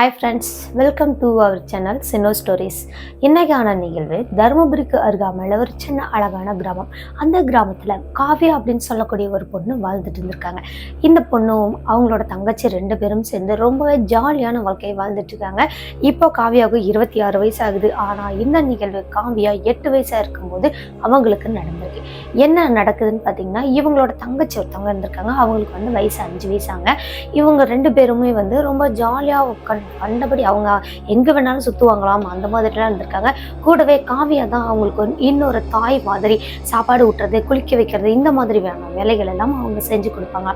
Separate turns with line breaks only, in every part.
Hi friends welcome to our channel சினோ stories இன்றைக்கான நிகழ்வு தருமபுரிக்கு அருகாமையில் ஒரு சின்ன அழகான கிராமம். அந்த கிராமத்தில் காவியா அப்படின்னு சொல்லக்கூடிய ஒரு பொண்ணு வாழ்ந்துட்டு இருந்திருக்காங்க. இந்த பொண்ணும் அவங்களோட தங்கச்சி ரெண்டு பேரும் சேர்ந்து ரொம்பவே ஜாலியான வாழ்க்கையை வாழ்ந்துட்டு இருக்காங்க. இப்போ காவியாவுக்கு இருபத்தி ஆறு வயசு ஆகுது ஆனால் இந்த நிகழ்வு காவியா எட்டு வயசாக இருக்கும்போது அவங்களுக்கு நடந்திருக்கு. என்ன நடக்குதுன்னு பார்த்தீங்கன்னா இவங்களோட தங்கச்சி ஒருத்தவங்க இருந்திருக்காங்க. அவங்களுக்கு வந்து வயசு அஞ்சு வயசாங்க இவங்க ரெண்டு பேருமே வந்து ரொம்ப ஜாலியாக உட்காந்து கண்டபடி அவங்க எங்கே வேணாலும் சுற்றுவாங்களாம் அந்த மாதிரிலாம் இருந்திருக்காங்க. கூடவே காவியா தான் அவங்களுக்கு இன்னொரு தாய் மாதிரி சாப்பாடு ஊட்டுறது குளிக்க வைக்கிறது இந்த மாதிரி வேணும் வேலைகள் எல்லாம் அவங்க செஞ்சு கொடுப்பாங்க.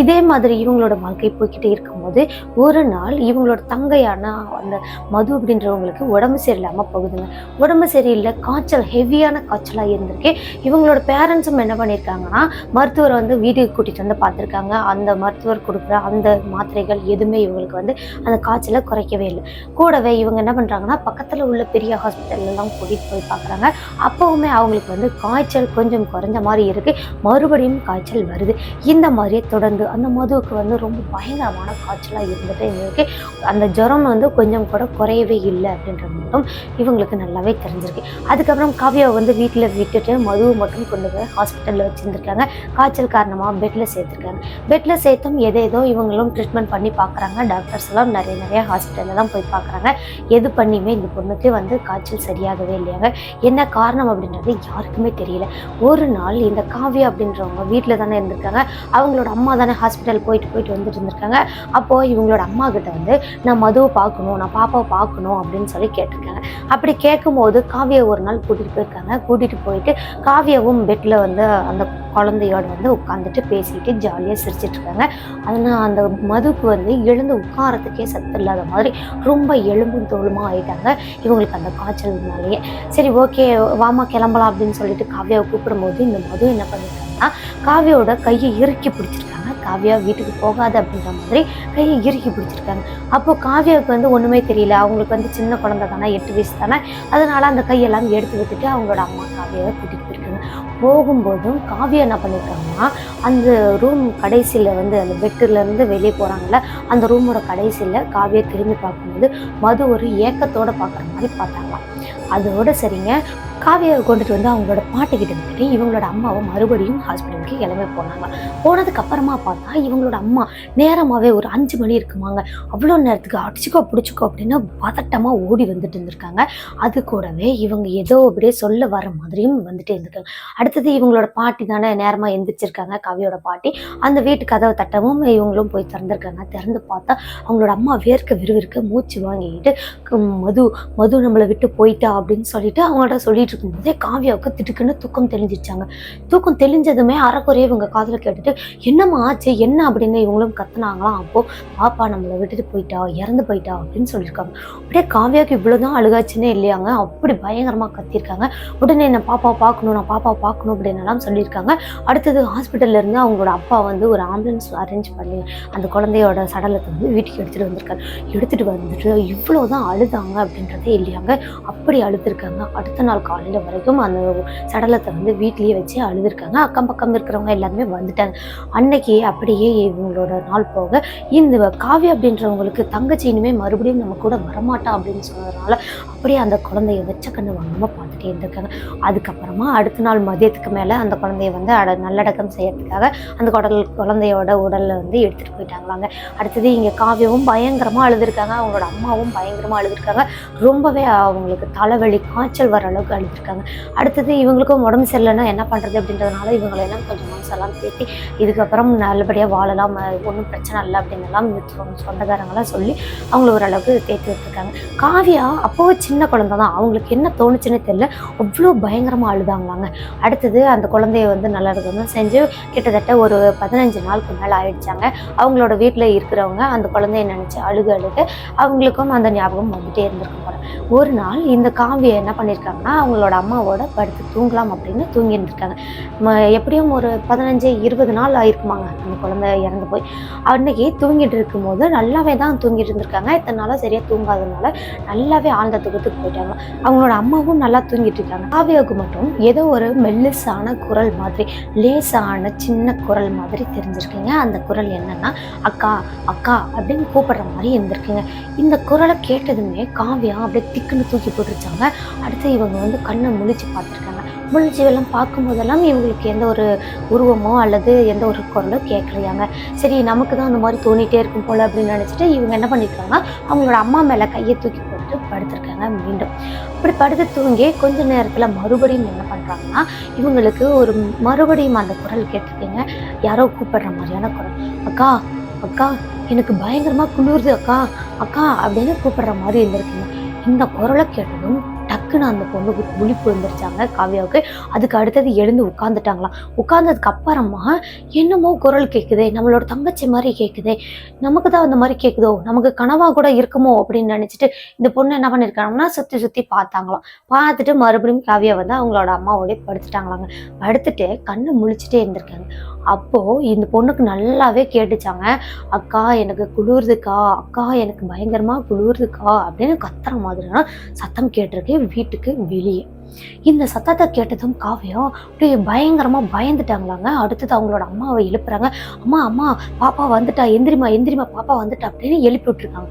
இதே மாதிரி இவங்களோட வாழ்க்கை போய்கிட்டே இருக்கும்போது ஒரு நாள் இவங்களோட தங்கையான அந்த மது அப்படின்றவங்களுக்கு உடம்பு சரியில்லாமல் போகுதுங்க. உடம்பு சரியில்லை காய்ச்சல் ஹெவியான காய்ச்சலாக இருந்திருக்கு. இவங்களோட பேரண்ட்ஸும் என்ன பண்ணியிருக்காங்கன்னா மருத்துவரை வந்து வீட்டுக்கு கூட்டிகிட்டு வந்து பார்த்துருக்காங்க. அந்த மருத்துவர் கொடுக்குற அந்த மாத்திரைகள் எதுவுமே இவங்களுக்கு வந்து அந்த காய்ச்சல் குறைக்கவே இல்லை. கூடவே இவங்க என்ன பண்ணுறாங்கன்னா பக்கத்தில் உள்ள பெரிய ஹாஸ்பிட்டல்லாம் கூட்டிகிட்டு போய் பார்க்குறாங்க அப்போவுமே அவங்களுக்கு வந்து காய்ச்சல் கொஞ்சம் குறைஞ்ச மாதிரி இருக்குது மறுபடியும் காய்ச்சல் வருது. இந்த மாதிரியே தொடர்ந்து அந்த மதுவுக்கு வந்து ரொம்ப பயங்கரமான காய்ச்சலாக இருந்துகிட்டே இருக்கு. அந்த ஜுரம் வந்து கொஞ்சம் கூட குறையவே இல்லை அப்படின்றது மட்டும் இவங்களுக்கு நல்லாவே தெரிஞ்சிருக்கு. அதுக்கப்புறம் காவியாவை வந்து வீட்டில் விட்டுட்டு மதுவை மட்டும் கொண்டு போய் ஹாஸ்பிட்டலில் வச்சுருந்துருக்காங்க. காய்ச்சல் காரணமாக பெட்டில் சேர்த்துருக்காங்க. பெட்டில் சேர்த்தும் எதேதோ இவங்களும் ட்ரீட்மெண்ட் பண்ணி பார்க்குறாங்க டாக்டர்ஸ் எல்லாம் நிறைய நிறைய ஹாஸ்பிட்டலில் தான் போய் பார்க்குறாங்க. எது பண்ணியுமே இந்த பொண்ணுக்கு வந்து காய்ச்சல் சரியாகவே இல்லையாங்க. என்ன காரணம் அப்படின்றது யாருக்குமே தெரியல. ஒரு நாள் இந்த காவியா அப்படின்றவங்க வீட்டில் தானே இருந்திருக்காங்க. அவங்களோட அம்மா தானே ஹாஸ்பிட்டல் போயிட்டு போயிட்டு வந்துட்டு இருந்திருக்காங்க. அப்போது இவங்களோட அம்மா கிட்ட வந்து நான் மதுவை பார்க்கணும் நான் பாப்பாவை பார்க்கணும் அப்படின்னு சொல்லி கேட்டிருக்காங்க. அப்படி கேட்கும்போது காவியா ஒரு நாள் கூட்டிகிட்டு போயிருக்காங்க. கூட்டிகிட்டு போயிட்டு காவியாவும் பெட்டில் வந்து அந்த குழந்தையோட வந்து உட்காந்துட்டு பேசிட்டு ஜாலியாக சிரிச்சிட்டு இருக்காங்க அதனால் அந்த மதுக்கு வந்து எழுந்து உட்காரத்துக்கே சத்து இல்லாத மாதிரி ரொம்ப எலும்பும் தோலுமா ஆயிட்டாங்க. இவங்களுக்கு அந்த காய்ச்சல்னாலேயே சரி ஓகே வாமா கிளம்பலாம் அப்படின்னு சொல்லிட்டு காவியாவை கூப்பிடும்போது இந்த மது என்ன பண்ணிருக்காங்கன்னா காவியாவோட கையை இறுக்கி பிடிச்சிருக்காங்க. காவியா வீட்டுக்கு போகாத அப்படின்ற மாதிரி கையை இறுக்கி பிடிச்சிருக்காங்க. அப்போ காவியாவுக்கு வந்து ஒன்றுமே தெரியல. அவங்களுக்கு வந்து சின்ன குழந்தை தானே எட்டு வயசு தானே. அதனால அந்த கையெல்லாம் எடுத்து விட்டுட்டு அவங்களோட அம்மா காவியாவை கூட்டிகிட்டு போகும்போதும் காவியா என்ன பண்ணியிருக்காங்கன்னா அந்த ரூம் கடைசியில் வந்து அந்த பெட்டிலேருந்து வெளியே போகிறாங்கல்ல அந்த ரூமோட கடைசியில் காவியை திரும்பி பார்க்கும்போது மது ஒரு ஏக்கத்தோட பார்க்குற மாதிரி பார்த்தாங்களாம். அதோட சரிங்க காவியாவை கொண்டுட்டு வந்து அவங்களோட பாட்டுக்கிட்ட இருந்துட்டு இவங்களோட அம்மாவை மறுபடியும் ஹாஸ்பிட்டலுக்கு கிளம்பி போனாங்க. போனதுக்கு அப்புறமா பார்த்தா இவங்களோட அம்மா நேரமாகவே ஒரு அஞ்சு மணி இருக்குமாங்க. அவ்வளோ நேரத்துக்கு அடிச்சுக்கோ பிடிச்சிக்கோ அப்படின்னு பதட்டமாக ஓடி வந்துட்டு இருந்திருக்காங்க. அது கூடவே இவங்க ஏதோ அப்படியே சொல்ல வர மாதிரியும் வந்துட்டே இருந்திருக்காங்க. அடுத்தது இவங்களோட பாட்டி தானே நேரமாக எந்திரிச்சிருக்காங்க காவியோட பாட்டி. அந்த வீட்டு கதவை தட்டவும் இவங்களும் போய் திறந்துருக்காங்க. திறந்து பார்த்தா அவங்களோட அம்மா வேர்க்க விறுவிற்க மூச்சு வாங்கிக்கிட்டு மது மது நம்மளை விட்டு போயிட்டா? அப்படின்னு சொல்லிட்டு அவங்கள்ட்ட சொல்லிட்டு இருக்கும்போதே காவியாவுக்கு திட்டுக்குன்னு தூக்கம் தெளிஞ்சிச்சாங்க தூக்கம் தெளிஞ்சதுமே அறக்குறையே இவங்க காதில் கேட்டுட்டு என்னம்மா ஆச்சு? என்ன? அப்படின்னு இவங்களும் கத்துனாங்களாம். அப்போது பாப்பா நம்மளை விட்டுட்டு போயிட்டா? இறந்து போயிட்டா? அப்படின்னு சொல்லியிருக்காங்க. அப்படியே காவியாவுக்கு இவ்வளோதான் அழுகாச்சுன்னே இல்லையாங்க. அப்படி பயங்கரமாக கத்தியிருக்காங்க. உடனே என்ன பாப்பா பார்க்கணும்? நான் பாப்பா பார்க்கணும் அப்படின்னலாம் சொல்லியிருக்காங்க. அடுத்தது ஹாஸ்பிட்டல்ல இருந்து அவங்களோட அப்பா வந்து ஒரு ஆம்புலன்ஸ் அரேஞ்ச் பண்ணி அந்த குழந்தையோட சடலத்தை வந்து வீட்டுக்கு எடுத்துகிட்டு வந்திருக்காரு. எடுத்துகிட்டு வந்துட்டு இவ்வளோ தான் அழுதாங்க அப்படின்றதே இல்லையாங்க. அப்படி அழுதுருக்காங்க. அடுத்த நாள் காலையில் வரைக்கும் அந்த சடலத்தை வந்து வீட்லேயே வச்சு அழுதுருக்காங்க. அக்கம் பக்கம் இருக்கிறவங்க எல்லாருமே வந்துட்டாங்க. அன்னைக்கு அப்படியே இவங்களோட நாள் போக இந்த காவியா அப்படின்றவங்களுக்கு தங்கச்சி இனிமேல் மறுபடியும் நம்ம கூட வரமாட்டா அப்படின்னு சொன்னதுனால அப்படியே அந்த குழந்தைய வச்ச கண்ணு வாங்காம பார்த்துட்டே இருந்திருக்காங்க. அதுக்கப்புறமா அடுத்த நாள் மதியத்துக்கு மேலே அந்த குழந்தைய வந்து அட நல்லடக்கம் செய்யறதுக்காக அந்த குடல் குழந்தையோட உடலில் வந்து எடுத்துகிட்டு போயிட்டாங்களாங்க. அடுத்தது இங்கே காவியவும் பயங்கரமாக அழுதுருக்காங்க. அவங்களோட அம்மாவும் பயங்கரமாக அழுதுருக்காங்க. ரொம்பவே அவங்களுக்கு தலைவலி காய்ச்சல் வர அளவுக்கு அழுதுருக்காங்க. அடுத்தது இவங்களுக்கும் உடம்பு சரியில்லைன்னா என்ன பண்ணுறது அப்படின்றதுனால இவங்களெல்லாம் கொஞ்சம் மனசெல்லாம் பேத்தி இதுக்கப்புறம் நல்லபடியாக வாழலாம் ஒன்றும் பிரச்சனை இல்லை அப்படின்னு எல்லாம் சொந்தக்காரங்களாம் சொல்லி அவங்கள ஓரளவுக்கு தேர்த்தி விட்டுருக்காங்க. காவியா அப்போ சின்ன குழந்தை தான் அவங்களுக்கு என்ன தோணுச்சுன்னே தெரியல. அவ்வளோ பயங்கரமாக அழுதாங்களாங்க. அடுத்தது அந்த குழந்தைய வந்து நல்லா இருக்கணும் செஞ்சு கிட்டத்தட்ட ஒரு பதினஞ்சு நாளுக்கு மேலே ஆயிடுச்சாங்க. அவங்களோட வீட்டில் இருக்கிறவங்க அந்த குழந்தைய நினச்சி அழுக அழுக அவங்களுக்கும் அந்த ஞாபகம் வந்துட்டே இருந்திருக்கும் போல. ஒரு நாள் இந்த காவியை என்ன பண்ணியிருக்காங்கன்னா அவங்களோட அம்மாவோட படுத்து தூங்கலாம் அப்படின்னு தூங்கி இருந்திருக்காங்க ம- எப்படியும் ஒரு பதினஞ்சு இருபது நாள் ஆயிருக்குமாங்க அந்த குழந்தை இறந்து போய். அன்னைக்கு தூங்கிட்டு இருக்கும்போது நல்லாவே தான் தூங்கிட்டு இருந்திருக்காங்க. இத்தனை நாளாக சரியாக தூங்காதனால நல்லாவே ஆழ்ந்த உலகத்துக்கு போயிட்டாங்க. அவங்களோட அம்மாவும் நல்லா தூங்கிட்டு இருக்காங்க. காவியாவுக்கு மட்டும் ஏதோ ஒரு மெல்லிசான குரல் மாதிரி லேசான சின்ன குரல் மாதிரி தெரிஞ்சிருக்கீங்க. அந்த குரல் என்னன்னா அக்கா அக்கா அப்படின்னு கூப்பிடுற மாதிரி இருந்திருக்குங்க. இந்த குரலை கேட்டதுமே காவியா அப்படியே திக்குன்னு தூக்கி போட்டுருச்சாங்க. அடுத்து இவங்க வந்து கண்ணை முழிச்சு பார்த்துருக்காங்க. முழிச்சு எல்லாம் பார்க்கும்போதெல்லாம் இவங்களுக்கு எந்த ஒரு உருவமோ அல்லது எந்த ஒரு குரலோ கேட்கலையாங்க. சரி நமக்கு தான் அந்த மாதிரி தோணிட்டே இருக்கும் போல் அப்படின்னு நினச்சிட்டு இவங்க என்ன பண்ணியிருக்காங்கன்னா அவங்களோட அம்மா மேலே கையை தூக்கி போட்டு படுத்திருக்காங்க மீண்டும். அப்படி படுத்து தூங்கி கொஞ்ச நேரத்தில் மறுபடியும் என்ன பண்ணுறாங்கன்னா இவங்களுக்கு ஒரு மறுபடியும் அந்த குரல் கேட்டிருக்கீங்க. யாரோ கூப்பிடுற மாதிரியான குரல். அக்கா அக்கா எனக்கு பயங்கரமாக குளிருது அக்கா அக்கா அப்படின்னு கூப்பிடுற மாதிரி இருந்திருக்குங்க. இந்த குரலை கேட்டதும் டக்குன்னு அந்த பொண்ணுக்கு விழிப்பு வந்துருச்சாங்க காவியாவுக்கு. அதுக்கு அடுத்தது எழுந்து உட்காந்துட்டாங்களாம் உட்காந்ததுக்கு அப்புறமா என்னமோ குரல் கேட்குதே நம்மளோட தங்கச்சி மாதிரி கேட்குதே நமக்கு தான் அந்த மாதிரி கேட்குதோ நமக்கு கனவா கூட இருக்குமோ அப்படின்னு நினச்சிட்டு இந்த பொண்ணு என்ன பண்ணியிருக்காங்கன்னா சுற்றி சுற்றி பார்த்தாங்களாம். பார்த்துட்டு மறுபடியும் காவியா வந்து அவங்களோட அம்மாவோடய படுத்துட்டாங்களாங்க. படுத்துட்டு கண்ணு முழிச்சிட்டே இருந்திருக்காங்க. அப்போது இந்த பொண்ணுக்கு நல்லாவே கேட்டுச்சாங்க. அக்கா எனக்கு குளிருதுக்கா. அக்கா எனக்கு பயங்கரமாக குளிருதுக்கா. அப்படின்னு கத்துற மாதிரியான சத்தம் கேட்டிருக்கு வீட்டுக்கு வெளியே. இந்த சத்தத்தை கேட்டதும் காவியம் அப்படியே பயங்கரமாக பயந்துட்டாங்களாங்க. அடுத்தது அவங்களோட அம்மாவை எழுப்புறாங்க. அம்மா அம்மா பாப்பா வந்துட்டா. எந்திரிமா எந்திரிமா பாப்பா வந்துட்டா. அப்படின்னு எழுப்பி விட்டுருக்காங்க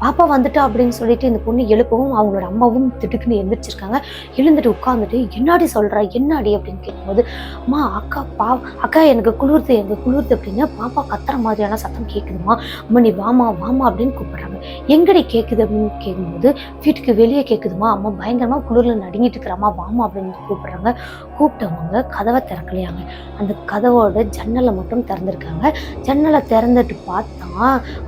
பாப்பா வந்துட்டா அப்படின்னு சொல்லிட்டு இந்த பொண்ணு எழுப்பவும் அவங்களோட அம்மாவும் திடுக்குன்னு எழுந்திரிச்சிருக்காங்க எழுந்துட்டு உட்காந்துட்டு என்னாடி சொல்கிறா என்னாடி? அப்படின்னு கேட்கும்போது அம்மா அக்கா பா அக்கா எனக்கு குளிர்த்து எனக்கு குளிர்து அப்படின்னு பாப்பா கத்துற மாதிரியான சத்தம் கேட்குதுமா அம்மா நீ வாமா வாமா அப்படின்னு கூப்பிட்றாங்க. எங்கடி கேட்குது அப்படின்னு கேட்கும்போது வீட்டுக்கு வெளியே கேட்குதுமா அம்மா பயங்கரமாக குளிரில் நடுங்கிட்டு இருக்கிறாமா வாமா அப்படின்னு கூப்பிட்றாங்க. கூப்பிட்டவங்க கதவை திறக்கலையாங்க. அந்த கதவோட ஜன்னலை மட்டும் திறந்துருக்காங்க. ஜன்னலை திறந்துட்டு பார்த்தா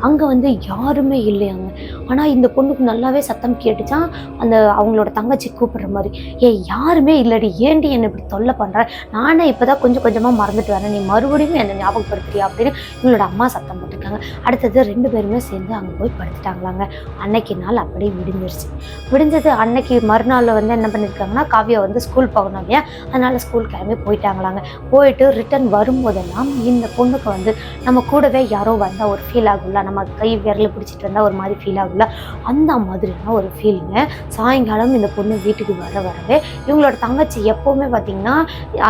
அங்கே வந்து யாருமே இல்லையாங்க. ஆனால் இந்த பொண்ணுக்கு நல்லாவே சத்தம் கேட்டுச்சான் அந்த அவங்களோட தங்கச்சி கூப்பிடுற மாதிரி. ஏய் யாருமே இல்லடி. ஏண்டி என்னை இப்படி தொல்லை பண்ணுற நானே இப்போ தான் கொஞ்சம் கொஞ்சமாக மறந்துட்டு வரேன். நீ மறுபடியும் என்னை ஞாபகப்படுத்துறியா அப்படின்னு இவங்களோட அம்மா சத்தம் போட்டிருக்காங்க. அடுத்தது ரெண்டு பேருமே சேர்ந்து அங்கே போய் படுத்துட்டாங்களாங்க. அன்னைக்கு நாள் அப்படியே விடிஞ்சிருச்சு. விடிஞ்சது அன்னைக்கு மறுநாளில் வந்து என்ன பண்ணியிருக்காங்கன்னா காவியா வந்து ஸ்கூல் போகணும் இல்லையா? அதனால் ஸ்கூல் கிளம்பி போயிட்டாங்களாங்க. போயிட்டு ரிட்டர்ன் வரும்போதெல்லாம் இந்த பொண்ணுக்கு வந்து நம்ம கூடவே யாரோ வந்தால் ஒரு ஃபீல் ஆகும்ல. நம்ம கை விரல பிடிச்சிட்டு வந்தால் ஒரு மாதிரி ஃபீல் ஆகும்ல? அந்த மாதிரியான ஒரு ஃபீலிங்க சாயங்காலம் இந்த பொண்ணு வீட்டுக்கு வர வரவே இவங்களோட தங்கச்சி எப்போவுமே பார்த்தீங்கன்னா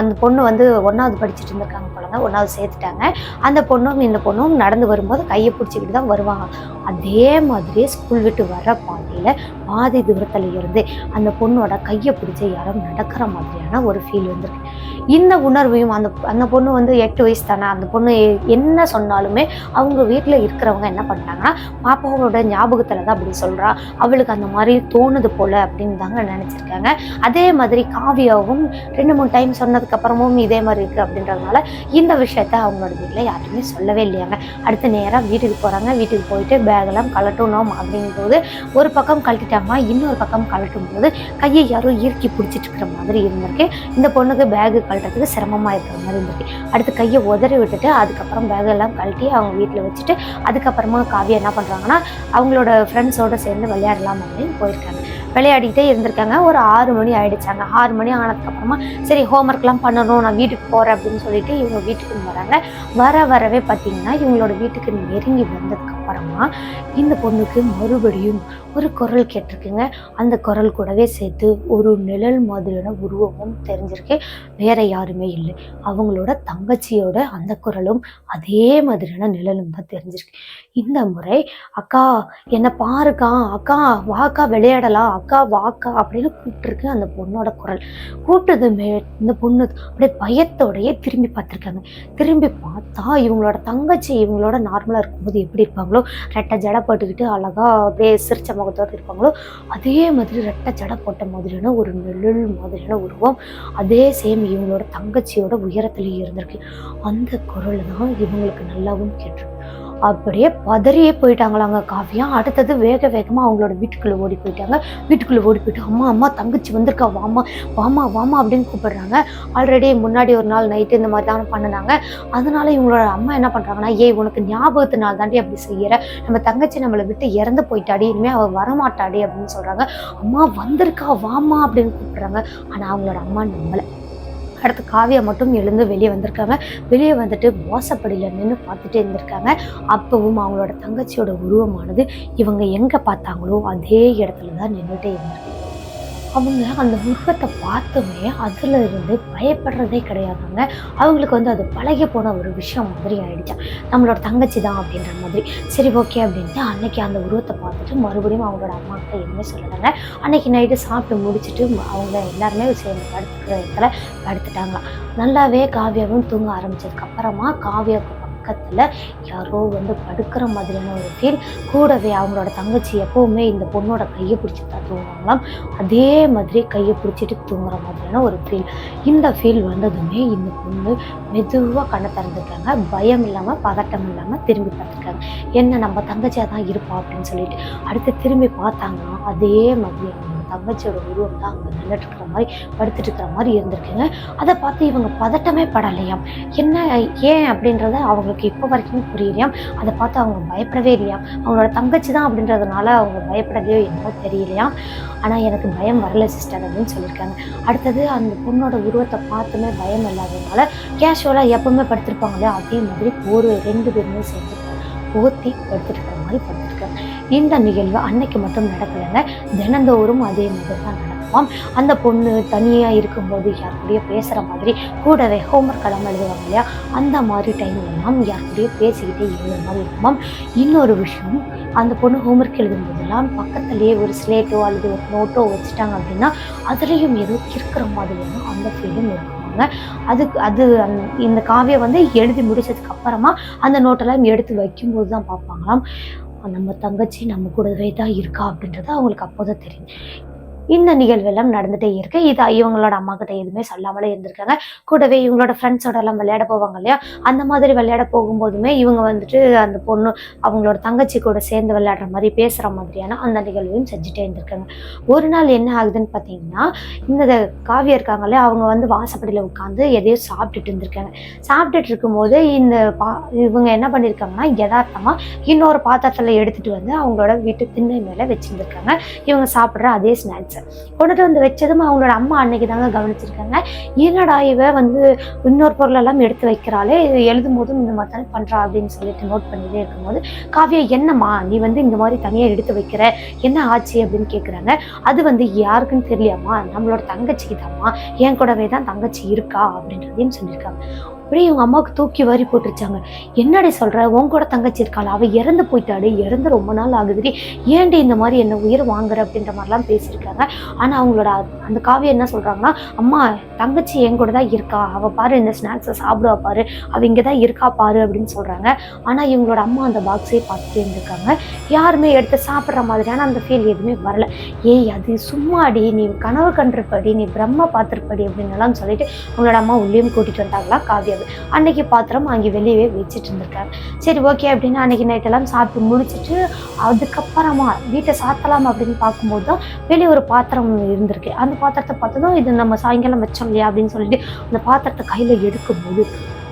அந்த பொண்ணு வந்து ஒன்றாவது படிச்சுட்டு இருந்திருக்காங்க போலங்க ஒன்றாவது சேர்த்துட்டாங்க. அந்த பொண்ணும் இந்த பொண்ணும் நடந்து வரும்போது கையை பிடிச்சிக்கிட்டு தான் வருவாங்க. அதே மாதிரி ஸ்கூல் விட்டு வர பாதையில் பாதி தூரத்தில் இருந்து அந்த பொண்ணோட கையை பிடிச்சி யாரோ நடக்கிற மாதிரியான ஒரு ஃபீல் வந்திருக்கு. இந்த உணர்வையும் அந்த அந்த பொண்ணு வந்து எட்டு வயசு தானே அந்த பொண்ணு என்ன சொன்னாலுமே அவங்க வீட்டில் இருக்கிறவங்க என்ன பண்ணுறாங்கன்னா பாப்பாவோட ஞாபகத்தில் தான் அப்படி சொல்கிறா அவளுக்கு அந்த மாதிரி தோணுது போல அப்படின்னு தாங்க நினச்சிருக்காங்க. அதே மாதிரி காவியாவும் ரெண்டு மூணு டைம் சொன்னதுக்கு அப்புறமும் இதே மாதிரி இருக்குது அப்படின்றதுனால இந்த விஷயத்த அவங்களோட வீட்டில் யாருமே சொல்லவே இல்லையாங்க. அடுத்த நேராக வீட்டுக்கு போகிறாங்க வீட்டுக்கு போயிட்டு பேகெல்லாம் கலட்டணும் அப்படிங்கும்போது ஒரு பக்கம் பக்கம் கழட்டிட்டாமா இன்னொரு பக்கம் கழட்டும் போது கையை யாரோ இறுக்கி பிடிச்சிட்டு இருக்கிற மாதிரி இருந்திருக்கு. இந்த பொண்ணுக்கு பேகு கழட்டுறதுக்கு சிரமமாக இருக்கிற மாதிரி இருந்திருக்கு. அடுத்து கையை உதறி விட்டுட்டு அதுக்கப்புறம் பேகெல்லாம் கழட்டி அவங்க வீட்டில் வச்சுட்டு அதுக்கப்புறமா காவியா என்ன பண்ணுறாங்கன்னா அவங்களோட ஃப்ரெண்ட்ஸோடு சேர்ந்து விளையாடலாம் அப்படின்னு போயிருக்காங்க. விளையாடிக்கிட்டே இருந்திருக்காங்க. ஒரு ஆறு மணி ஆயிடுச்சாங்க. ஆறு மணி ஆனதுக்கப்புறமா சரி ஹோம்ஒர்க்லாம் பண்ணணும் நான் வீட்டுக்கு போகிறேன் அப்படின்னு சொல்லிட்டு இவங்க வீட்டுக்கு வராங்க. வர வரவே பார்த்தீங்கன்னா இவங்களோட வீட்டுக்கு நெருங்கி வந்ததுக்கு அப்புறமா இந்த பொண்ணுக்கு மறுபடியும் ஒரு குரல் கேட்டிருக்குங்க. அந்த குரல் கூடவே சேர்த்து ஒரு நிழல் மாதிரியான உருவமும் தெரிஞ்சிருக்கு. வேற யாருமே இல்லை. அவங்களோட தங்கச்சியோட அந்த குரலும் அதே மாதிரியான நிழலும் தான் தெரிஞ்சிருக்கு. இந்த முறை அக்கா என்னை பாருக்கா அக்கா வாக்கா விளையாடலாம் அக்கா வாக்கா அப்படின்னு கூப்பிட்டுருக்கு அந்த பொண்ணோட குரல். கூப்பிட்டதுமே இந்த பொண்ணு அப்படியே பயத்தோடயே திரும்பி பார்த்துருக்காங்க. திரும்பி பார்த்தா இவங்களோட தங்கச்சி இவங்களோட நார்மலாக இருக்கும்போது எப்படி இருப்பாங்களோ ரெட்டை ஜடை போட்டுக்கிட்டு அழகா அப்படியே சிரிச்ச முகத்தோடு இருப்பாங்களோ? அதே மாதிரி ரெட்டை ஜடை போட்ட மாதிரியான ஒரு நெல்லுள் மாதிரியான உருவம் அதே சேம் இவங்களோட தங்கச்சியோட உயரத்துலேயே இருந்திருக்கு. அந்த குரல் தான் இவங்களுக்கு நல்லாவும் கேட்டிருக்கு. அப்படியே பதறியே போயிட்டாங்களாங்க. காவியா அடுத்தது வேக வேகமாக அவங்களோட வீட்டுக்குள்ளே ஓடி போயிட்டாங்க. வீட்டுக்குள்ளே ஓடி போயிட்டு அம்மா அம்மா தங்கச்சி வந்திருக்கா வாமா வாமா வாமா அப்படின்னு கூப்பிடுறாங்க. ஆல்ரெடி முன்னாடி ஒரு நாள் நைட்டு இந்த மாதிரி தானே பண்ணினாங்க. அதனால இவங்களோட அம்மா என்ன பண்ணுறாங்கன்னா ஏய் உனக்கு ஞாபகத்தினால் தாண்டி அப்படி செய்கிற நம்ம தங்கச்சி நம்மளை விட்டு இறந்து போயிட்டாடி. இனிமேல் அவள் வரமாட்டாடி அப்படின்னு சொல்கிறாங்க அம்மா வந்திருக்கா வாமா அப்படின்னு கூப்பிடுறாங்க. ஆனால் அவங்களோட அம்மா நம்மளை அடுத்து காவியா மட்டும் எழுந்து வெளியே வந்திருக்காங்க. வெளியே வந்துட்டு வாசப்படியில் நின்று பார்த்துட்டே இருந்திருக்காங்க. அப்பவும் அவங்களோட தங்கச்சியோட உருவமானது இவங்க எங்கே பார்த்தாங்களோ அதே இடத்துல தான் நின்றுட்டே இருந்திருக்கு. அவங்க அந்த உருவத்தை பார்த்துமே அதில் இருந்து பயப்படுறதே கிடையாதுங்க. அவங்களுக்கு வந்து அது பழகி போன ஒரு விஷயம் மாதிரி ஆயிடுச்சு. நம்மளோட தங்கச்சி தான் அப்படின்ற மாதிரி. சரி ஓகே அப்படின்ட்டு அன்னைக்கு அந்த உருவத்தை பார்த்துட்டு மறுபடியும் அவங்களோட அம்மா கிட்ட எதுவுமே சொல்லலைங்க. அன்னைக்கு நைட்டு சாப்பிட்டு முடிச்சுட்டு அவங்க எல்லாருமே சேர்ந்து படுத்துக்கிற இடத்துல படுத்துட்டாங்க நல்லாவே காவியாவும் தூங்க ஆரம்பிச்சதுக்கு அப்புறமா காவியாவுக்கு பக்கத்தில் யாரோ வந்து படுக்கிற மாதிரியான ஒரு ஃபீல் கூடவே அவங்களோட தங்கச்சி எப்போவுமே இந்த பொண்ணோட கையை பிடிச்சி தான் தூங்குவாங்களாம். அதே மாதிரி கையை பிடிச்சிட்டு தூங்குற மாதிரியான ஒரு ஃபீல் இந்த ஃபீல் வந்ததுமே இந்த பொண்ணு மெதுவாக கண்ணை திறந்துருக்காங்க. பயம் இல்லாமல் பதட்டம் இல்லாமல் திரும்பி பார்த்துருக்காங்க. என்ன நம்ம தங்கச்சியாக தான் இருப்பா? அப்படின்னு சொல்லிட்டு. அடுத்து திரும்பி பார்த்தாங்கன்னா அதே மாதிரி அவங்க தங்கச்சியோட உருவம் தான் அங்கே நின்றுட்டு இருக்கிற மாதிரி படுத்துட்டு இருக்கிற மாதிரி இருந்திருக்குங்க. அதை பார்த்து இவங்க பதட்டமே படலையாம் என்ன ஏன் அப்படின்றத அவங்களுக்கு இப்போ வரைக்கும் புரியலையாம் அதை பார்த்து அவங்க பயப்படவே இல்லையாம் அவங்களோட தங்கச்சி தான் அப்படின்றதுனால அவங்க பயப்படலையோ என்னவோ தெரியலையாம் ஆனால் எனக்கு பயம் வரல சிஸ்டர் அப்படின்னு சொல்லியிருக்காங்க. அடுத்தது அந்த பொண்ணோட உருவத்தை பார்த்துமே பயம் இல்லாததுனால கேஷுவலாக எப்பவுமே படுத்திருப்பாங்க இல்லையா? அதே மாதிரி ஒரு ரெண்டு பேருமே சேர்ந்து போத்தி படுத்துட்டு இருக்கிற மாதிரி படுத்துருக்காங்க. இந்த நிகழ்வு அன்னைக்கு மட்டும் நடக்கலைங்க. தினந்தோறும் அதே மாதிரி தான் நடக்கும். அந்த பொண்ணு தனியாக இருக்கும்போது யார் கூடயோ பேசுகிற மாதிரி கூடவே ஹோம்ஒர்க் எல்லாம் எழுதுவாங்க இல்லையா? அந்த மாதிரி டைம்லலாம் யார் கூடயோ பேசிக்கிட்டே எழுதுற மாதிரி இருக்குமாம் இன்னொரு விஷயம் அந்த பொண்ணு ஹோம்ஒர்க் எழுதும்போதெல்லாம் பக்கத்துலேயே ஒரு ஸ்லேட்டோ அல்லது ஒரு நோட்டோ வச்சுட்டாங்க அப்படின்னா அதுலேயும் ஏதோ இருக்கிற மாதிரியான அந்த ஃபீலும் இருக்குமாங்க. அதுக்கு அது அந்த- இந்த காவியம் வந்து எழுதி முடிச்சதுக்கு அப்புறமா அந்த நோட்டெல்லாம் எடுத்து வைக்கும்போது தான் பார்ப்பாங்களாம் நம்ம தங்கச்சி நம்ம கூடவே தான் இருக்கா அப்படின்றது அவங்களுக்கு அப்போதான் தெரியும். இந்த நிகழ்வெல்லாம் நடந்துகிட்டே இருக்கு. இது இவங்களோட அம்மா கிட்ட எதுவுமே சொல்லாமலே இருந்திருக்காங்க. கூடவே இவங்களோட ஃப்ரெண்ட்ஸோட எல்லாம் விளையாட போவாங்க இல்லையா? அந்த மாதிரி விளையாட போகும்போதுமே இவங்க வந்துட்டு அந்த பொண்ணு அவங்களோட தங்கச்சி கூட சேர்ந்து விளையாடுற மாதிரி பேசுகிற மாதிரியான அந்த நிகழ்வையும் செஞ்சுட்டே இருந்திருக்காங்க. ஒரு நாள் என்ன ஆகுதுன்னு பார்த்தீங்கன்னா இந்த காவியா இருக்காங்க இல்லையா? அவங்க வந்து வாசப்படியில் உட்காந்து எதையோ சாப்பிட்டுட்டு இருந்திருக்காங்க. சாப்பிட்டுட்டு இருக்கும்போது இந்த பா இவங்க என்ன பண்ணியிருக்காங்கன்னா யதார்த்தமாக இன்னொரு பாத்திரத்தில் எடுத்துகிட்டு வந்து அவங்களோட வீட்டு திண்ணை மேலே வச்சுருந்துருக்காங்க. இவங்க சாப்பிட்ற அதே ஸ்நாக்ஸ் கொண்டுட்டு வந்து வச்சதும் அவங்களோட அம்மா அன்னைக்கு தாங்க கவனிச்சிருக்காங்க. என்னடா இவ வந்து இன்னொரு பொருளெல்லாம் எடுத்து வைக்கிறாளே இது எழுதும் போதும் இந்த மாதிரி தானே பண்றா அப்படின்னு சொல்லிட்டு நோட் பண்ணிட்டே இருக்கும்போது காவியா என்னம்மா நீ வந்து இந்த மாதிரி தனியாக எடுத்து வைக்கிற? என்ன ஆச்சு? அப்படின்னு கேட்குறாங்க அது வந்து யாருக்குன்னு தெரியலையாம்மா நம்மளோட தங்கச்சிக்கு தாம்மா என் கூடவே தான் தங்கச்சி இருக்கா? அப்படின்றதையும் சொல்லியிருக்காங்க. அப்படியே இவங்க அம்மாவுக்கு தூக்கி வாரி போட்டுருச்சாங்க. என்னடி சொல்கிற உன் கூட தங்கச்சி இருக்காளா? அவள் இறந்து போயிட்டாடு இறந்து ரொம்ப நாள் ஆகுதுடி. ஏன்டி இந்த மாதிரி என்ன உயிர் வாங்குற அப்படின்ற மாதிரிலாம் பேசியிருக்காங்க. ஆனால் அவங்களோட அந்த காவியம் என்ன சொல்கிறாங்கன்னா அம்மா தங்கச்சி என் கூட தான் இருக்கா. அவள் பாரு இந்த ஸ்நாக்ஸை சாப்பிடுவா பாரு. அவ இங்கே தான் இருக்கா பாரு அப்படின்னு சொல்கிறாங்க ஆனால் இவங்களோட அம்மா அந்த பாக்ஸே பார்த்துட்டே இருந்திருக்காங்க. யாருமே எடுத்து சாப்பிட்ற மாதிரியான அந்த ஃபீல் எதுவுமே வரல. ஏய் அது சும்மாடி நீ கனவு கண்டிருப்படி நீ பிரம்ம பார்த்துருப்படி அப்படின்னு எல்லாம் சொல்லிட்டு உங்களோட அம்மா உள்ளேயும் கூட்டிகிட்டு வந்தாங்களா காவியாவை அன்னைக்கு பாத்திரம் அங்கே வெளியவே வச்சுட்டு இருந்திருக்காங்க சரி ஓகே அப்படின்னு அன்னைக்கு நைட்டெல்லாம் சாப்பிட்டு முடிச்சிட்டு அதுக்கப்புறமா வீட்டை சாத்தலாம் அப்படின்னு பார்க்கும்போது தான் வெளியே ஒரு பாத்திரம் இருந்திருக்கு. அந்த பாத்திரத்தை பார்த்ததும் இது நம்ம சாயங்காலம் வச்சோம் இல்லையா அப்படின்னு சொல்லிட்டு அந்த பாத்திரத்தை கையில் எடுக்கும்போது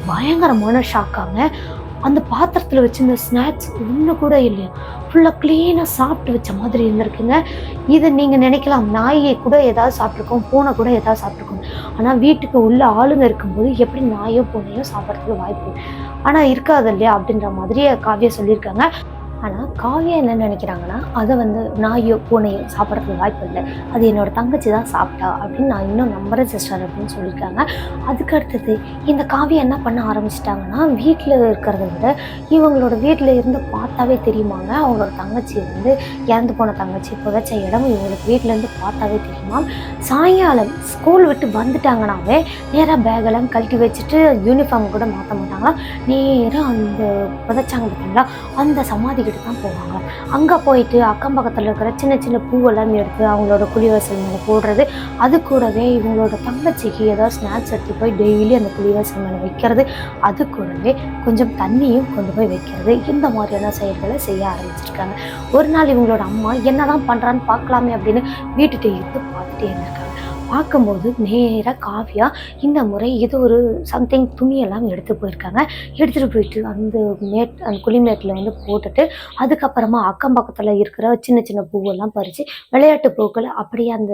பயங்கரமான ஷாக்காங்க அந்த பாத்திரத்தில் வச்சிருந்த ஸ்நாக்ஸ் ஒன்று கூட இல்லையா? ஃபுல்லாக க்ளீனாக சாப்பிட்டு வச்ச மாதிரி இருந்திருக்குங்க. இதை நீங்கள் நினைக்கலாம் நாயை கூட ஏதாவது சாப்பிட்ருக்கோம் பூனை கூட ஏதாவது சாப்பிட்ருக்கோம் ஆனால் வீட்டுக்கு உள்ள ஆளுங்க இருக்கும்போது எப்படி நாயோ பூனையோ சாப்பிட்றதுக்கு வாய்ப்பு ஆனால் இருக்காது இல்லையா? அப்படின்ற மாதிரி காவியா சொல்லியிருக்காங்க. ஆனால் காவியா என்ன நினைக்கிறாங்கன்னா அதை வந்து நாயோ பூனையோ சாப்பிட்றதுக்கு வாய்ப்பு இல்லை. அது என்னோட தங்கச்சி தான் சாப்பிட்டா அப்படின்னு நான் இன்னும் நம்புகிற சிஸ்டர் அப்படின்னு சொல்லியிருக்காங்க. அதுக்கு அடுத்தது இந்த காவியம் என்ன பண்ண ஆரம்பிச்சிட்டாங்கன்னா வீட்டில் இருக்கிறத விட இவங்களோட வீட்டில் இருந்து பார்த்தாவே தெரியுமாங்க? அவங்களோட தங்கச்சி வந்து இறந்து போன தங்கச்சி புதைச்ச இடம் இவங்களுக்கு வீட்டிலேருந்து பார்த்தாவே தெரியும் சாயங்காலம் ஸ்கூல் விட்டு வந்துட்டாங்கனாவே நேராக பேகெல்லாம் கழட்டி வச்சுட்டு யூனிஃபார்ம் கூட மாற்ற மாட்டாங்களா? நேராக அந்த புதைச்சாங்க பார்த்தீங்களா அந்த சமாதிக்கிட்டு தான் போவாங்க. அங்கே போயிட்டு அக்கம் பக்கத்தில் இருக்கிற சின்ன சின்ன பூவெல்லாம் எடுத்து அவங்களோட குழிவாசல் மேலே போடுறது அது கூடவே இவங்களோட தங்கச்சிக்கு ஏதாவது ஸ்நாக்ஸ் எடுத்து போய் டெய்லி அந்த குழிவாசல் மேலே வைக்கிறது அது கூடவே கொஞ்சம் தண்ணியும் கொண்டு போய் வைக்கிறது. இந்த மாதிரியான செயல்களை செய்ய ஆரம்பிச்சிருக்காங்க. ஒரு நாள் இவங்களோட அம்மா என்னதான் பண்ணுறான்னு பார்க்கலாமே அப்படின்னு வீட்டுகிட்ட இருந்து பார்த்துட்டே இருந்திருக்காங்க பார்க்கும்போது நேராக காவியா இந்த முறை ஏதோ ஒரு சம்திங் துணியெல்லாம் எடுத்து போயிருக்காங்க. எடுத்துகிட்டு போயிட்டு அந்த மேட் அந்த குழிமேட்டில் வந்து போட்டுட்டு அதுக்கப்புறமா அக்கம் பக்கத்தில் இருக்கிற சின்ன சின்ன பூவெல்லாம் பறித்து விளையாட்டு பூக்களை அப்படியே அந்த